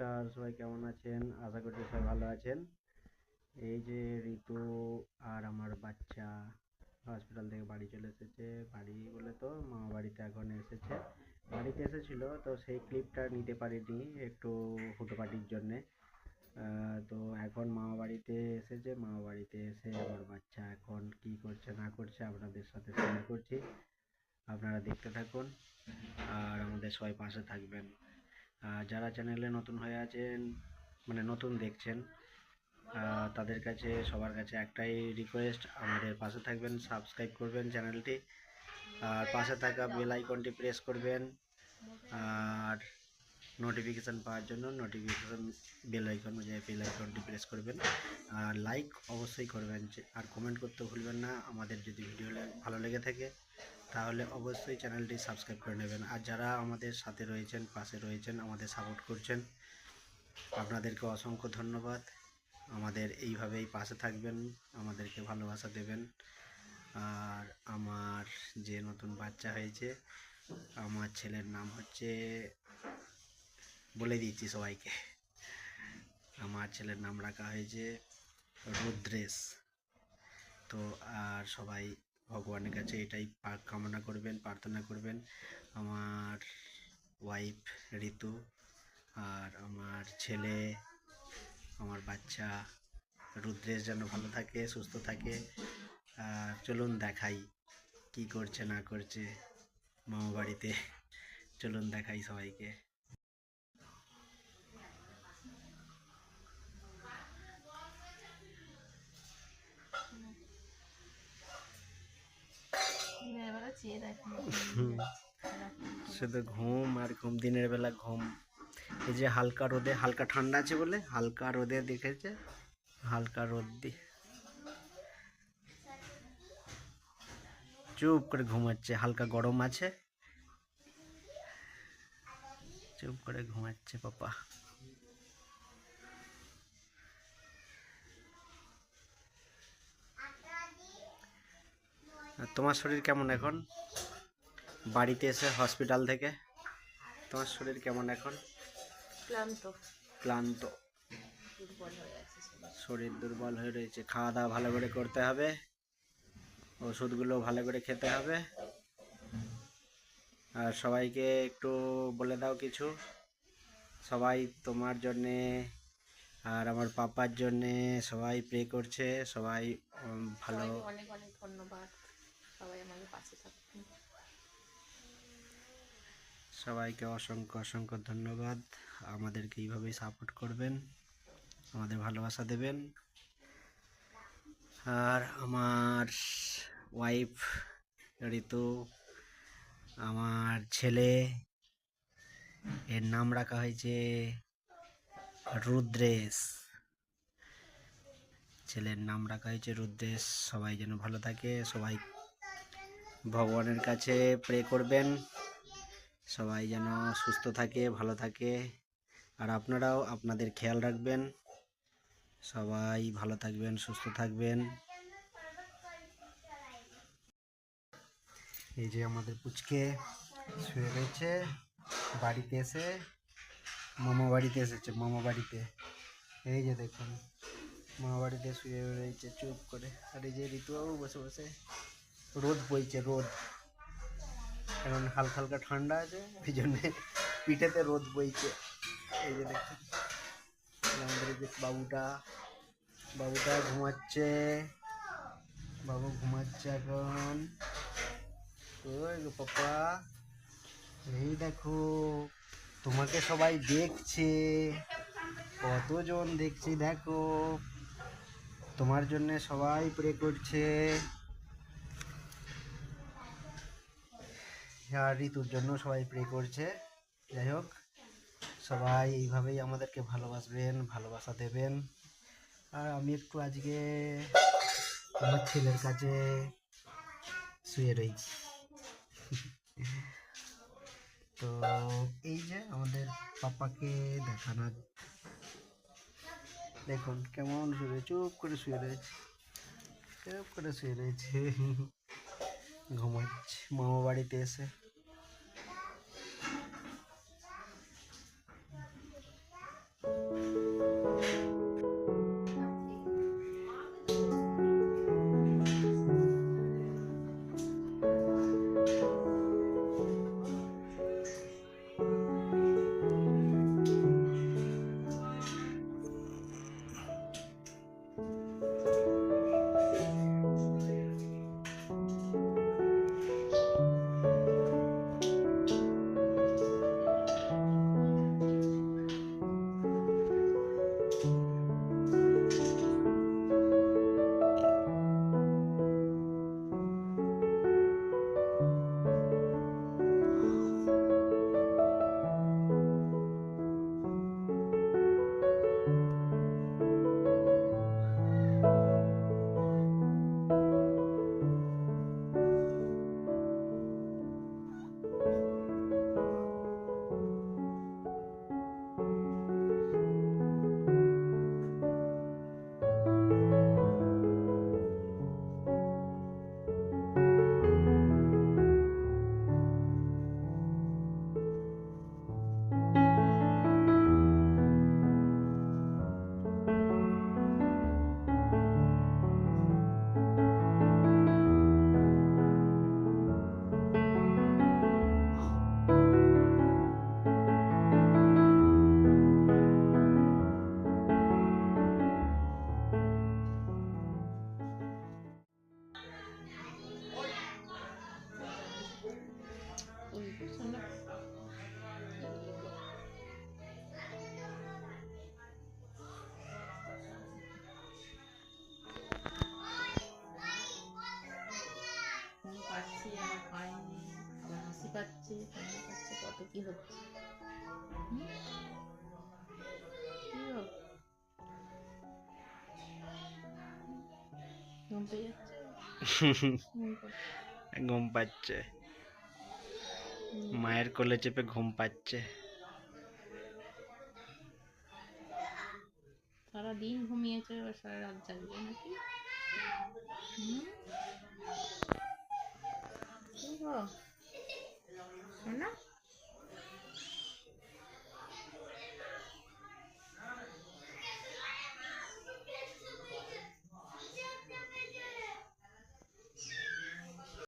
নমস্কার, সবাই কেমন আছেন? আশা করছি সবাই ভালো আছেন। এই যে ঋতু আর আমার বাচ্চা হসপিটাল থেকে বাড়ি চলে এসেছে। বাড়ি বলে তো মামা বাড়িতে এখন এসেছে। বাড়িতে এসেছিল, তো সেই ক্লিপটা নিতে পারিনি একটু হুটোপাটির জন্যে। তো এখন মামা বাড়িতে এসেছে মামা বাড়িতে এসে আমার বাচ্চা এখন কি করছে, না করছে আপনাদের সাথে শেয়ার করছি। আপনারা দেখতে থাকুন আর আমাদের সবাই পাশে থাকবেন। যারা চ্যানেলে নতুন হয়ে আছেন মানে নতুন দেখছেন তাদের কাছে, সবার কাছে একটাই রিকোয়েস্ট আমাদের পাশে থাকবেন সাবস্ক্রাইব করবেন চ্যানেলটি আর পাশে থাকা বেল আইকনটি প্রেস করবেন, আর নোটিফিকেশান পাওয়ার জন্য নোটিফিকেশান বেল আইকন অনুযায়ী বেল আইকনটি প্রেস করবেন, আর লাইক অবশ্যই করবেন, আর কমেন্ট করতে ভুলবেন না, আমাদের যদি ভিডিও ভালো লেগে থাকে তাহলে অবশ্যই চ্যানেলটি সাবস্ক্রাইব করে নেবেন। আর যারা আমাদের সাথে রয়েছেন, পাশে রয়েছেন, আমাদের সাপোর্ট করছেন, আপনাদেরকে অসংখ্য ধন্যবাদ। আমাদের এইভাবেই পাশে থাকবেন, আমাদেরকে ভালোবাসা দেবেন। আর আমার যে নতুন বাচ্চা হয়েছে, আমার ছেলের নাম হচ্ছে, বলে দিচ্ছি সবাইকে, আমার ছেলের নাম রাখা হয়েছে রুদ্রেশ। তো আর সবাই ভগবানের কাছে এটাই কামনা করবেন, প্রার্থনা করবেন। আমার ওয়াইফ ঋতু আর আমার ছেলে, আমার বাচ্চা রুদ্রেশ যেন ভালো থাকে, সুস্থ থাকে। আর চলুন দেখাই কি করছে, না করছে মামা বাড়িতে। চলুন দেখাই সবাইকে দিনের বেলা চেয়ে দেখি শুধু ঘুম আর ঘুম, দিনের বেলা ঘুম। এই যে হালকা রোদে, হালকা ঠান্ডা আছে বলে হালকা রোদে দেখেছে, হালকা রোদ। দি চুপ করে ঘুমাচ্ছে, হালকা গরম আছে। চুপ করে ঘুমাচ্ছে পাপা। তোমার শরীর কেমন এখন? বাড়িতে এসে হসপিটাল থেকে? তোমার শরীর কেমন এখন? ক্লান্ত। ক্লান্ত। শরীর। দুর্বল হয়ে রয়েছে। খাওয়া দাওয়া ভালো করে করতে হবে। ওষুধগুলো ভালো করে খেতে হবে। আর সবাইকে একটু বলে দাও কিছু। সবাই তোমার জন্যে আর আমার পাপার জন্যে সবাই প্রে করছে। সবাই ভালো অনেক অনেক ধন্যবাদ। সবাই আমাদের পাশে থাকুন সবাইকে অসংখ্য অসংখ্য ধন্যবাদ। আমাদেরকে এইভাবেই সাপোর্ট করবেন, আমাদের ভালোবাসা দেবেন। আর আমার ওয়াইফ ঋতু, আমার ছেলে, এর নাম রাখা হয়েছে রুদ্রেশ। ছেলের নাম রাখা হয়েছে রুদ্রেশ। সবাই যেন ভালো থাকে, সবাই ভগবানের কাছে প্রে করবেন। সবাই যেন সুস্থ থাকে, ভালো থাকে। আর আপনারাও আপনাদের খেয়াল রাখবেন। সবাই ভালো থাকবেন, সুস্থ থাকবেন। এই যে আমাদের পুচকে শুয়ে রয়েছে, বাড়িতে এসে, মামা বাড়িতে এসেছে, মামা বাড়িতে। এই যে দেখুন, মামা বাড়িতে শুয়ে রয়েছে চুপ করে। আর এই যে ঋতুবাবু বসে বসে। রোদ বইছে, রোদ। এখন হালকা হালকা ঠান্ডা আছে ওই জন্যে পিঠেতে রোদ বইছে। এই যে দেখুন, আমাদের যে বাবুটা বাবুটা ঘুমাচ্ছে, বাবু ঘুমাচ্ছে এখন। ওই গো পাপা, এই দেখো, তোমাকে সবাই দেখছে, কতজন দেখছে দেখো। তোমার জন্য সবাই প্রে করছে। আর ঋতুর জন্য সবাই প্রে করছে। যাই হোক, সবাই এইভাবেই আমাদেরকে ভালোবাসবেন, ভালোবাসা দেবেন। আর আমি একটু আজকে আমার ছেলের কাছে শুয়ে রয়েছি তো এই যে আমাদের পাপাকে দেখানোর। দেখুন, কেমন শুয়ে, চুপ করে শুয়ে রয়েছে। চুপ করে শুয়ে রয়েছে। ঘুমাচ্ছে মামা বাড়িতে এসে। পাচ্ছে ঠান্ডা পাচ্ছে কত কি হচ্ছে? ঘুম পাচ্ছে। মায়ের কোলে চেপে ঘুম পাচ্ছে সারাদিন ঘুমিয়েছে, এবার সারা রাত জাগবে নাকি